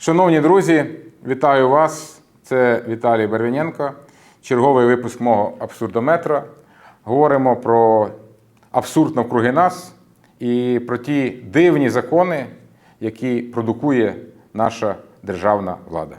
Шановні друзі, вітаю вас. Це Віталій Барвіненко, черговий випуск мого абсурдометра. Говоримо про абсурд навкруги нас і про ті дивні закони, які продукує наша державна влада.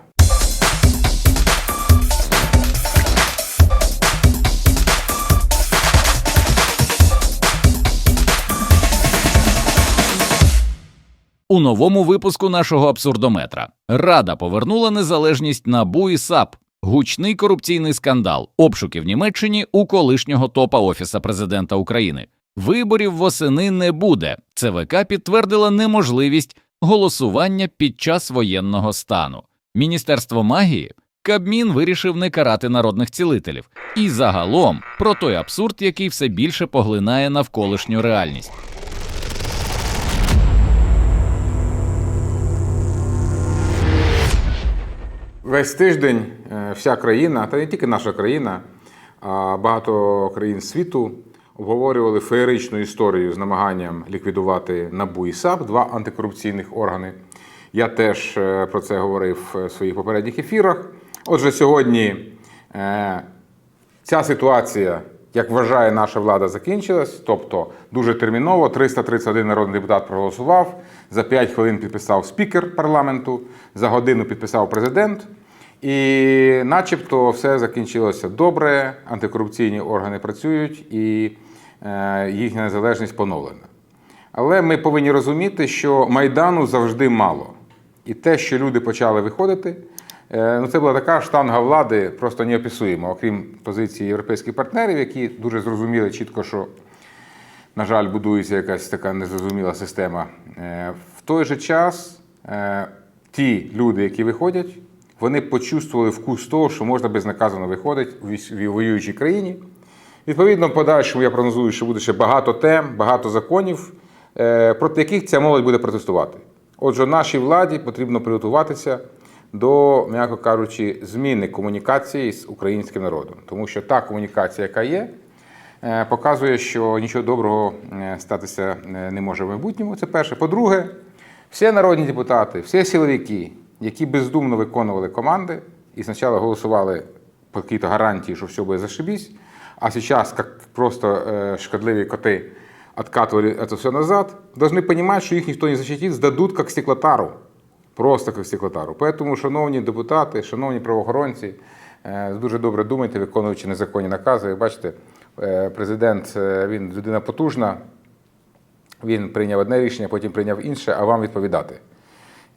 У новому випуску нашого абсурдометра Рада повернула незалежність НАБУ і САП. Гучний корупційний скандал, обшуки в Німеччині у колишнього топа Офіса президента України. Виборів восени не буде. ЦВК підтвердила неможливість голосування під час воєнного стану. Міністерство магії Кабмін вирішив не карати народних цілителів. І загалом про той абсурд, який все більше поглинає навколишню реальність. Весь тиждень е, вся країна, та не тільки наша країна, а багато країн світу обговорювали феєричну історію з намаганням ліквідувати НАБУ і САП, два антикорупційних органи. Я теж е, про це говорив в своїх попередніх ефірах. Отже, сьогодні е, ця ситуація, як вважає наша влада, закінчилась. Тобто дуже терміново 331 народний депутат проголосував, за 5 хвилин підписав спікер парламенту, за годину підписав президент. І начебто все закінчилося добре, антикорупційні органи працюють і е, їхня незалежність поновлена. Але ми повинні розуміти, що Майдану завжди мало. І те, що люди почали виходити, е, ну це була така штанга влади, просто неописуємо, окрім позиції європейських партнерів, які дуже зрозуміли чітко, що, на жаль, будується якась така незрозуміла система. Е, В той же час ті люди, які виходять, вони почувствували вкус того, що можна безнаказано виходити в воюючій країні. Відповідно, в подальшому я прогнозую, що буде ще багато тем, багато законів, е, проти яких ця молодь буде протестувати. Отже, нашій владі потрібно приготуватися до, м'яко кажучи, зміни комунікації з українським народом. Тому що та комунікація, яка є, е, показує, що нічого доброго е, статися не може в майбутньому. Це перше. По-друге, всі народні депутати, всі силовики, які бездумно виконували команди і спочатку голосували по якій-то гарантії, що все буде зашибісь, а зараз, як просто э, шкодливі коти откатывали это все назад, должны понимать, что их никто не защитит, сдадут как стеклотару. Просто як стеклотару. Тому, шановні депутати, шановні правоохоронці, е, дуже добре думайте, виконуючи незаконні накази. Ви бачите, е, президент е, він людина потужна, він прийняв одне рішення, потім прийняв інше, а вам відповідати.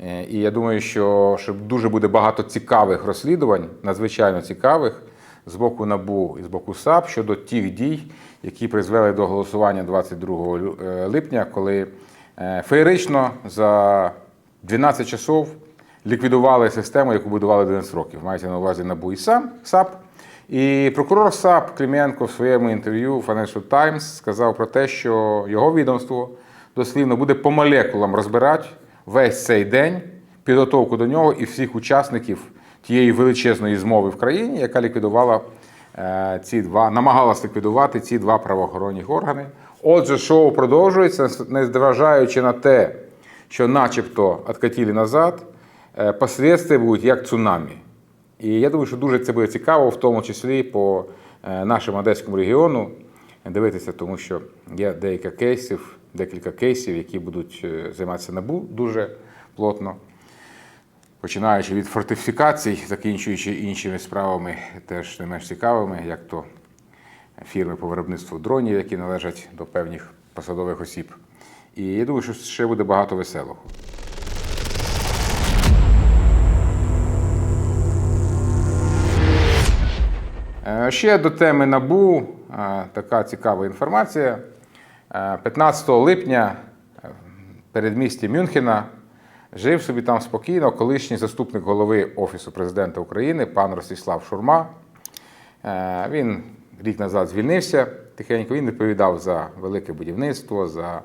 Е, І я думаю, що, дуже буде багато цікавих розслідувань, надзвичайно цікавих, з боку НАБУ і з боку САП щодо тих дій, які призвели до голосування 22 е, липня, коли е, феєрично за 12 часов ліквідували систему, яку будували 11 років. Мається на увазі НАБУ і САП. І прокурор САП Клименко в своєму інтерв'ю Financial Times сказав про те, що його відомство дослівно буде по молекулам розбирати весь цей день підготовку до нього і всіх учасників тієї величезної змови в країні, яка ліквідувала е, ці два, намагалась ліквідувати ці два правоохоронні органи. Отже, шоу продовжується, незважаючи на те, що начебто откатили назад, е, послідствия будуть як цунамі. І я думаю, що дуже це буде цікаво, в тому числі по е, нашому одеському регіону дивитися, тому що є деяка кейсів, декілька кейсів, які будуть е, займатися НАБУ дуже плотно. Починаючи від фортифікацій, закінчуючи іншими справами, теж не менш цікавими, як то фірми по виробництву дронів, які належать до певних посадових осіб. І я думаю, що ще буде багато веселого. Е, Ще до теми НАБУ е, така цікава інформація. Е, 15 липня е, в передмісті Мюнхена жив собі там спокійно колишній заступник голови Офісу президента України пан Ростислав Шурма. Е, Він рік назад звільнився тихенько. Він відповідав за велике будівництво, за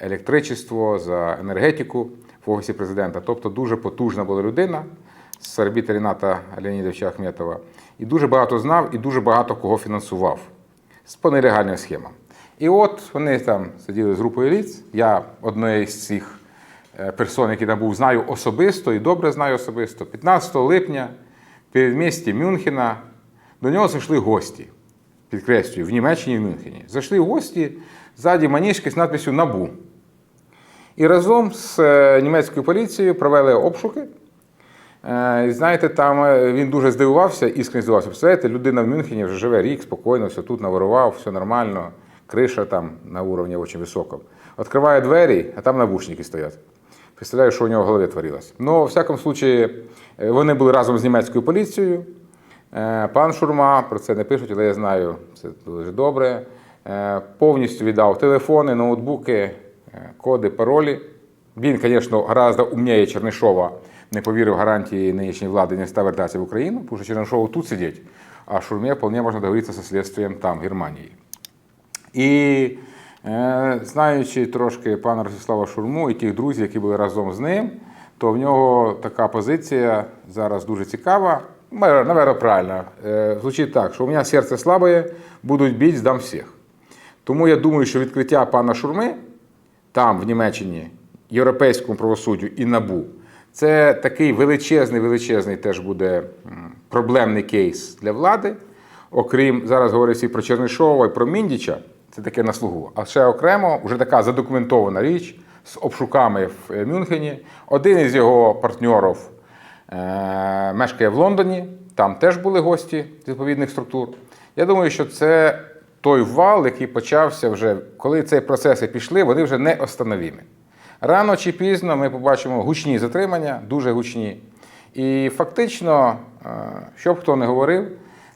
електричество, за енергетику в Офісі президента. Тобто дуже потужна була людина з орбіти Ріната Леонідовича Ахметова. І дуже багато знав, і дуже багато кого фінансував з по нелегальним схемам. І от вони там сиділи з групою ліц. Я однієї з цих е, персон, який там був, знаю особисто і добре знаю особисто. 15 липня в передмісті Мюнхена до нього зайшли гості. Підкреслюю, в Німеччині і в Мюнхені. Зайшли гості ззаді маніжки з надписю Набу. І разом з е, німецькою поліцією провели обшуки. Е, І знаєте, там він дуже здивувався, іскренне здивувався. Представляєте, людина в Мюнхені вже живе рік, спокійно, все тут наворував, все нормально, криша там на уровні дуже високому. Відкриває двері, а там навушники стоять. Представляю, що у нього в голові творилось. Ну, в всякому случаї, е, вони були разом з німецькою поліцією. Пан Шурма про це не пишуть, але я знаю, це дуже добре. Е, Повністю віддав телефони, ноутбуки, е, коди, паролі. Він, звісно, гораздо умніє Чернишова, не повірив гарантії нинішньої влади, не став вертатися в Україну, тому що Чернишову тут сидить, а Шурмі вполне можна договоритися зі слідством там, в Германії. І е, знаючи трошки пана Ростислава Шурму і тих друзів, які були разом з ним, то в нього така позиція зараз дуже цікава. Наверно, правильно. Е, звучить так, що у мене серце слабе, будуть бити, здам всіх. Тому я думаю, що відкриття пана Шурми там, в Німеччині, європейському правосуддю і набу, це такий величезний, величезний теж буде проблемний кейс для влади. Окрім зараз говориться і про Чернишова, і про Міндіча, це таке на слугу. А ще окремо, вже така задокументована річ з обшуками в е, Мюнхені. Один із його партнерів е, мешкає в Лондоні, там теж були гості відповідних структур. Я думаю, що це той вал, який почався вже, коли ці процеси пішли, вони вже не остановімі. Рано чи пізно ми побачимо гучні затримання, дуже гучні. І фактично, е, що б хто не говорив,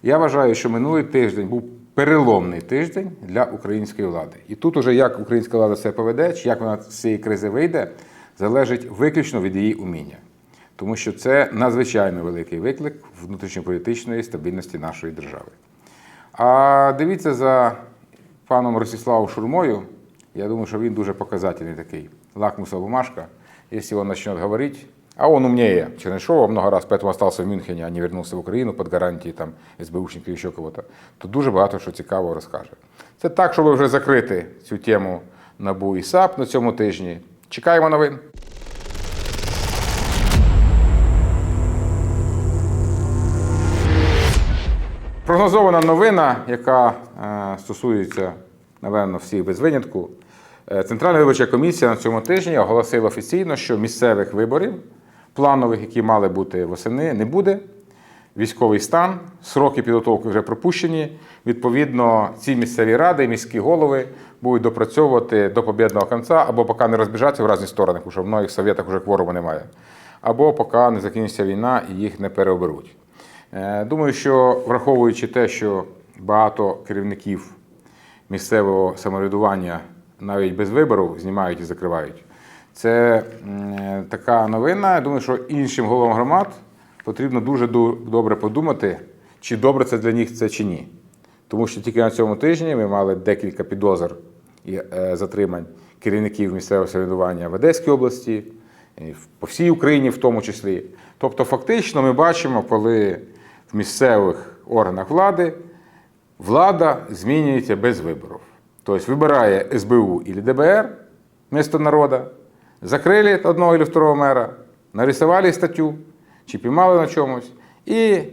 я вважаю, що минулий тиждень був переломний тиждень для української влади. І тут уже як українська влада себе поведе, чи як вона з цієї кризи вийде, залежить виключно від її уміння. Тому що це надзвичайно великий виклик внутрішньополітичної стабільності нашої держави. А дивіться за паном Ростиславом Шурмою. Я думаю, что він дуже показательный такий. Лакмусова бумажка. Если он начнет говорить, а он умнее Чернышова много раз, поэтому остался в Мюнхене, а не вернулся в Україну під гарантией там, СБУшників і ще кого-то, то дуже багато що цікавого розкаже. Це так, щоб вже закрити цю тему НАБУ і САП на цьому тижні. Чекаємо новин. Прогнозована новина, яка е, стосується, напевно, всіх без винятку. Е, Центральна виборча комісія на цьому тижні оголосила офіційно, що місцевих виборів, планових, які мали бути восени, не буде. Військовий стан, сроки підготовки вже пропущені. Відповідно, ці місцеві ради, міські голови будуть допрацьовувати до побєдного кінця, або поки не розбіжаться в різні сторони, тому що в многих совєтах вже кворуму немає, або поки не закінчиться війна і їх не переоберуть. Е, Думаю, що враховуючи те, що багато керівників місцевого самоврядування навіть без вибору знімають і закривають, це е, така новина. Я думаю, що іншим головам громад потрібно дуже добре подумати, чи добре це для них це чи ні. Тому що тільки на цьому тижні ми мали декілька підозр і е, затримань керівників місцевого самоврядування в Одеській області, по всій Україні в тому числі. Тобто, фактично, ми бачимо, коли в місцевих органах влади влада змінюється без виборів. Тобто вибирає СБУ і ДБР вместо народа, закрили одного или второго мера, нарисовали статтю, чи піймали на чомусь, і е,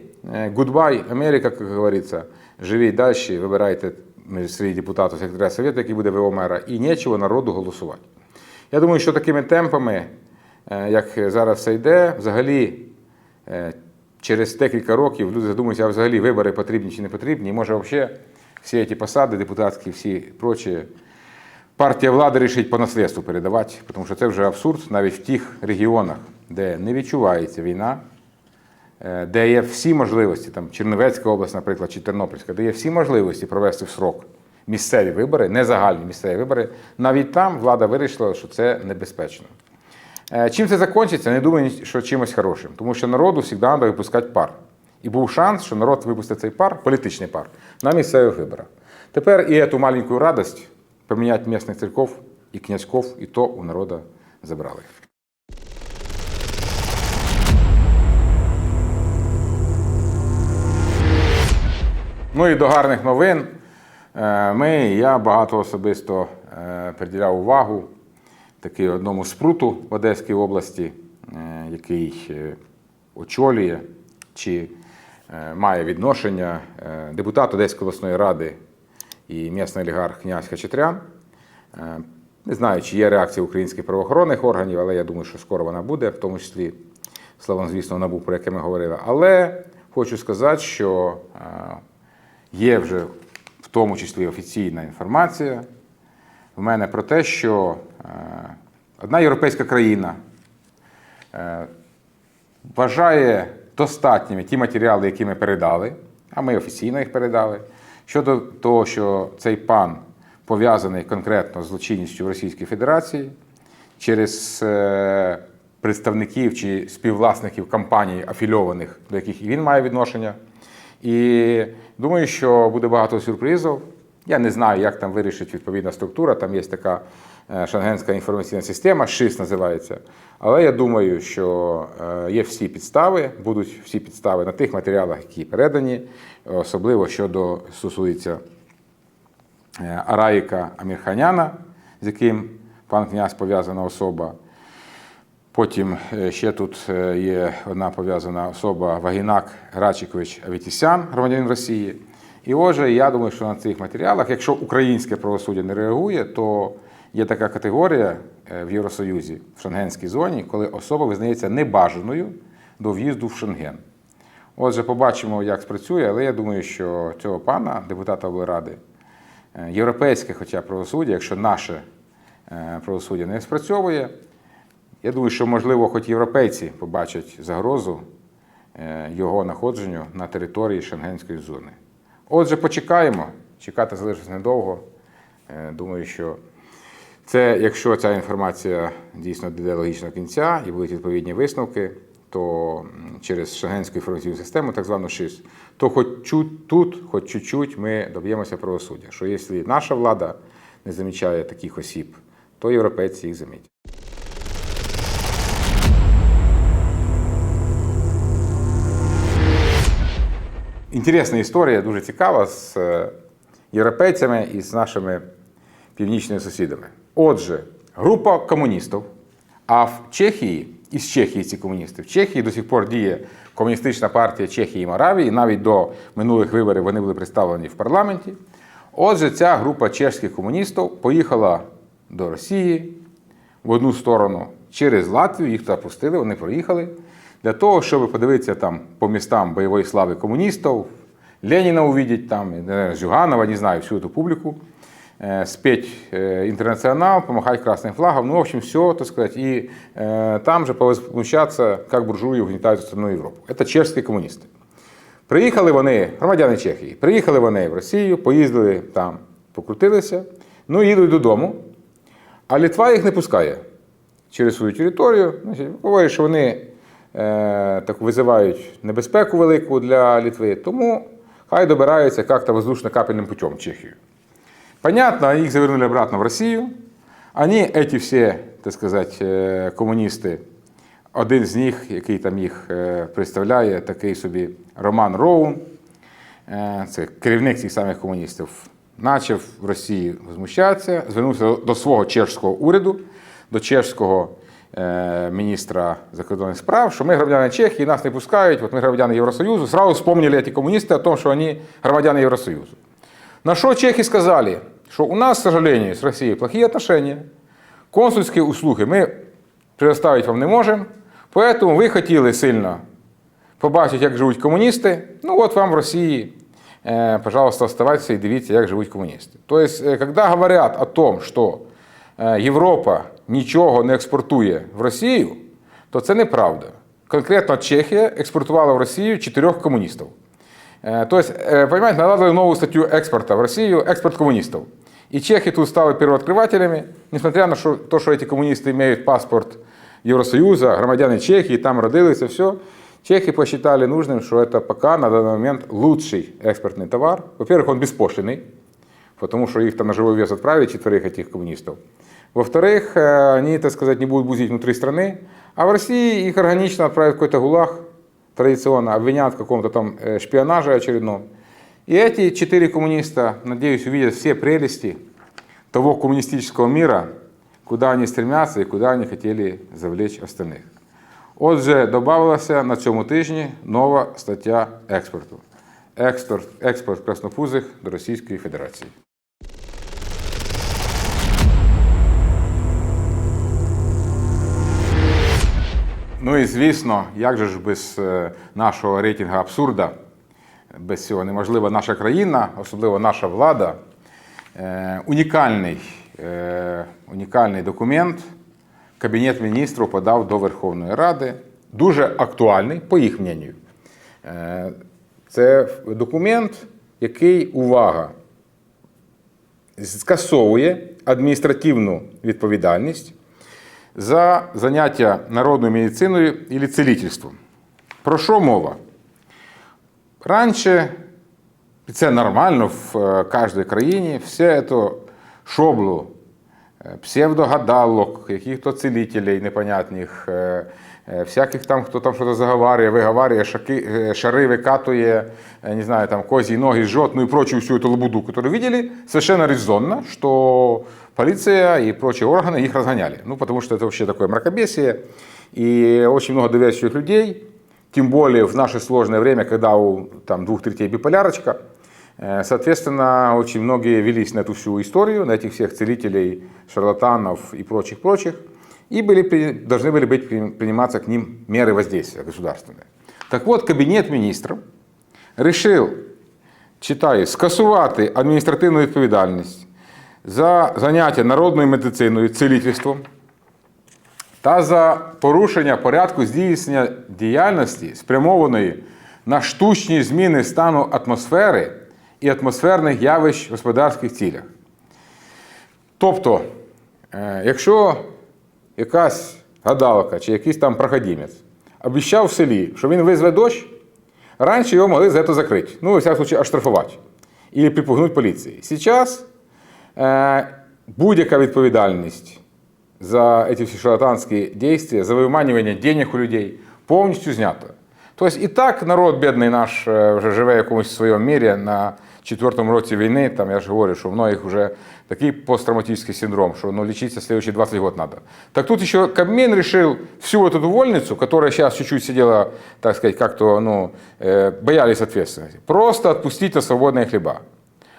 goodbye, Америка, як говориться, живіть далі, вибирайте свої депутати секретаря Совєту, який буде ВО мера, і нічого народу голосувати. Я думаю, що такими темпами, е, як зараз це йде, взагалі е, через декілька років люди задумаються, а взагалі вибори потрібні чи не потрібні. І може взагалі всі ці посади депутатські, всі прочі, партія влади рішить по наслідству передавати, тому що це вже абсурд навіть в тих регіонах, де не відчувається війна, е, де є всі можливості, там Чернівецька область, наприклад, чи Тернопільська, де є всі можливості провести в срок місцеві вибори, не загальні місцеві вибори. Навіть там влада вирішила, що це небезпечно. Е, Чим це закінчиться, не думаю, що чимось хорошим, тому що народу завжди треба випускати пар. І був шанс, що народ випустить цей пар, політичний пар, на місцевих виборах. Тепер і цю маленьку радость поміняти місцевих церков і князьков, і то у народу забрали. Ну і до гарних новин. Е, Ми, я багато особисто е, приділяв увагу такий одному спруту в Одеській області, е, який очолює чи має відношення депутат Одеської обласної ради і місний олігарх князь Хачатрян. Е, Не знаю, чи є реакція українських правоохоронних органів, але я думаю, що скоро вона буде, в тому числі словом, звісно, набув, про яке ми говорили. Але хочу сказати, що е, є вже в тому числі офіційна інформація в мене про те, що е, одна європейська країна вважає достатніми ті матеріали, які ми передали, а ми офіційно їх передали, щодо того, що цей пан пов'язаний конкретно з злочинністю в Російській Федерації через е, представників чи співвласників компаній, афільованих, до яких і він має відношення. І думаю, що буде багато сюрпризів. Я не знаю, як там вирішить відповідна структура. Там є така шенгенська інформаційна система, ШИС називається. Але я думаю, що е, є всі підстави, будуть всі підстави на тих матеріалах, які передані, особливо щодо стосується е, Араїка Амірханяна, з яким пан князь пов'язана особа. Потім е, ще тут е, є одна пов'язана особа Вагінак Грачикович Аветісян, громадянин Росії. І отже, я думаю, що на цих матеріалах, якщо українське правосуддя не реагує, то є така категорія е, в Євросоюзі, в шенгенській зоні, коли особа визнається небажаною до в'їзду в Шенген. Отже, побачимо, як спрацює, але я думаю, що цього пана, депутата облради, е, європейське, хоча правосуддя, якщо наше е, правосуддя не спрацьовує, я думаю, що, можливо, хоч європейці побачать загрозу його находженню на території Шенгенської зони. Отже, почекаємо. Чекати залишиться недовго. Думаю, що це, якщо ця інформація дійсно дійде логічного кінця і будуть відповідні висновки, то через Шенгенську інформаційну систему, так звану ШИС, то хоч тут, хоч чуть-чуть ми доб'ємося правосуддя. Що якщо наша влада не замічає таких осіб, то європейці їх замітять. Інтересна історія, дуже цікава з е, європейцями і з нашими північними сусідами. Отже, група комуністів, а в Чехії, із Чехії ці комуністи, в Чехії до сих пор діє комуністична партія Чехії і Моравії, навіть до минулих виборів вони були представлені в парламенті. Отже, ця група чешських комуністів поїхала до Росії в одну сторону через Латвію, їх туди пустили, вони проїхали. Для того, щоб подивитися там по містам бойової слави комуністів, Леніна увидеть там, Зюганова, не знаю, всю эту публику, э, спеть э, интернационал, помахать красным флагом, ну, в общем, все, так сказать, и э, там же повозмущаться, как буржуи угнетают остальную Європу. Это чешські комуністи. Приїхали вони, громадяни Чехії, приїхали вони в Росію, поїздили там, покрутилися, ну їдуть додому, а Літва їх не пускає через свою територію. Значить, говорять, що вони е, так визивають небезпеку велику для Літви, тому хай добираються як-то воздушно-капельним путем в Чехію. Понятно, их завернули обратно в Россию. Они, эти всі, так сказати, е, комуністи, один з них, який там їх е, представляє, такий собі Роман Роун, е, це керівник цих самих комуністів, почав в Росії возмущатися, звернувся до свого чешського уряду, до чешського е, міністра закордонних справ, що ми громадяни Чехії, нас не пускають, от ми громадяни Євросоюзу. Сразу вспомнили ці комуністи о том, що вони громадяни Євросоюзу. На что чехи сказали, что у нас, к сожалению, с Россией плохие отношения, консульские услуги мы предоставить вам не можем, поэтому ви хотіли сильно побачити, як живуть комуністи, ну от вам в Росії, э, пожалуйста, оставайтеся і дивіться, як живуть комуністи. Тобто, э, когда говорят о том, що э, Європа нічого не експортує в Росію, то це неправда. Конкретно Чехія експортувала в Росію чотирьох комуністів. Э, То есть, э, понимаете, наладили новую статью экспорта в Россию, экспорт коммунистов. И чехи тут стали первооткрывателями, несмотря на що, то, что эти коммунисты имеют паспорт Евросоюза, громадяне Чехии, там родились, все. Чехи посчитали нужным, что это пока на данный момент лучший экспортный товар. Во-первых, он беспошлиный, потому что их там на живой вес отправить, четверых этих коммунистов. Во-вторых, э, они, так сказать, не будут бузить внутри страны, а в России их органично отправят в какой-то гулаг, традиционно обвинят в каком-то там э, шпионаже очередном. И эти четыре коммуниста, надеюсь, увидят все прелести того коммунистического мира, куда они стремятся і куди вони хотіли завлечь остальних. Отже, додавалася на цьому тижні нова стаття експорту. Експорт, експорт краснопузих до Російської Федерації. Ну і звісно, як же ж без е, нашого рейтингу абсурда, без цього неможлива наша країна, особливо наша влада. Е, унікальний, е, унікальний документ Кабінет міністрів подав до Верховної Ради. Дуже актуальний, по їх мненню. Це документ, який, увага, скасовує адміністративну відповідальність за заняття народною медициною і цілительством. Про що мова? Раніше, і це нормально в е, кожній країні, все це шоблу е, псевдогадалок, яких-то целителей непонятних, е, е, всяких там, хто там щось заговарює, виговарює, шаки, е, шари викатує, е, не знаю, там козьи ноги жжет, ну и прочую всю эту лабуду, которую видели, совершенно резонно, что полиция и прочие органы их разгоняли. Ну, потому что это вообще такое мракобесие, и очень много доверчивых людей, тем более в наше сложное время, когда у там, двух третей биполярочка, Э, Соответственно, очень многие велись на эту всю историю, на этих всех целителей, шарлатанов и прочих-прочих, и были, при- должны были быть при- приниматься к ним меры воздействия государственные. Так вот, Кабинет министров решил, читаю, скасувати адміністративну відповідальність за заняття народною медициною, цілительством та за порушення порядку здійснення діяльності, спрямованої на штучні зміни стану атмосфери і атмосферних явищ в господарських цілях. Тобто, е, якщо якась гадалка чи якийсь там проходимець обіцяв в селі, що він визве дощ, раніше його могли за це закрити. Ну, у всякому случае, оштрафувати. І припугнути поліції. Зараз е, будь-яка відповідальність за эти все шарлатанские действия, за виманювання денег у людей повністю знято. Тобто і так народ бідний наш е, вже живе в якомусь своєму мірі на четвертому році війни. Там я ж говорю, що в многих вже такий посттравматический синдром, що ну, лечиться следующие 20 год надо. Так тут еще Кабмин решил всю вот эту вольницу, которая сейчас чуть-чуть сидела, так сказать, как-то ну, э, боялись ответственности, просто отпустить на свободные хліба.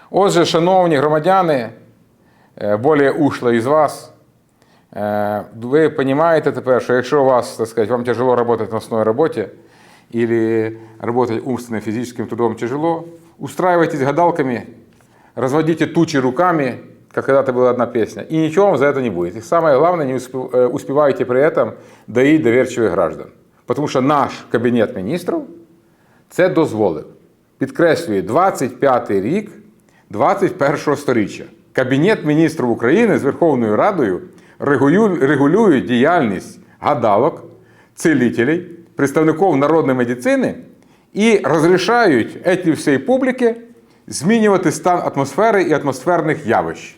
Отже, шановні громадяни, е, более ушло із вас, Е, Ви розумієте тепер, що якщо у вас, так сказать, вам тяжело работать на основной работе или работать умственным физическим трудом тяжело, устраивайтесь гадалками, разводите тучи руками, как когда-то была одна песня, и ничего вам за это не будет. И самое главное, не успев- э, успевайте при этом доить доверчивых граждан. Потому что наш Кабінет міністрів це дозволив. Підкреслюю, 25-й рік 21-го сторіччя. Кабінет міністрів України з Верховною Радою регулю- регулює діяльність гадалок, цілителей, представників народної медицини і розрішають этій всій публіки змінювати стан атмосфери і атмосферних явищ.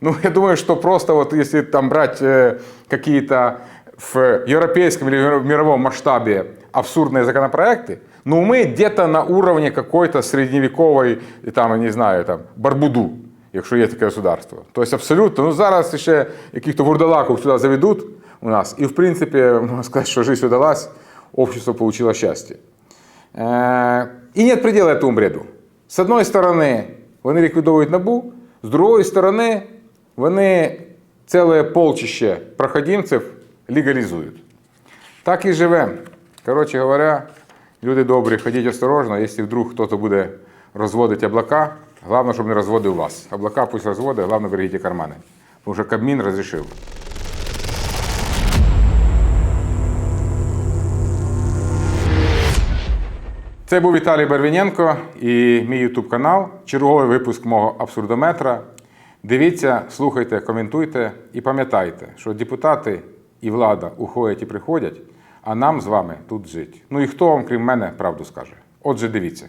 Ну, я думаю, что просто вот если там брать э, какие-то в европейском или в мировом масштабе абсурдные законопроекты, ну мы где-то на уровне какой-то средневековой, там, я не знаю, там, Барбуду, якщо є таке государство. Тобто абсолютно, ну зараз ще яких-то вурдалаков сюди заведуть у нас, і в принципі, можна сказати, що жизнь удалась, общество получило счастье. Е, І нет предела этому бреду. З одної сторони, вони ліквідовують набу, з другої сторони, вони ціле полчище проходимців легалізують. Так і живемо. Коротше говоря, люди добрі, ходіть осторожно, якщо вдруг хтось буде розводити облака, головне, щоб не розводив вас. Облака пусть розводить, головне берегіть кармани. Тому що Кабмін розрішив. Це був Віталій Барвіненко і мій ютуб канал. Черговий випуск мого абсурдометра. Дивіться, слухайте, коментуйте і пам'ятайте, що депутати і влада уходять і приходять, а нам з вами тут жить. Ну і хто вам, крім мене, правду скаже? Отже, дивіться.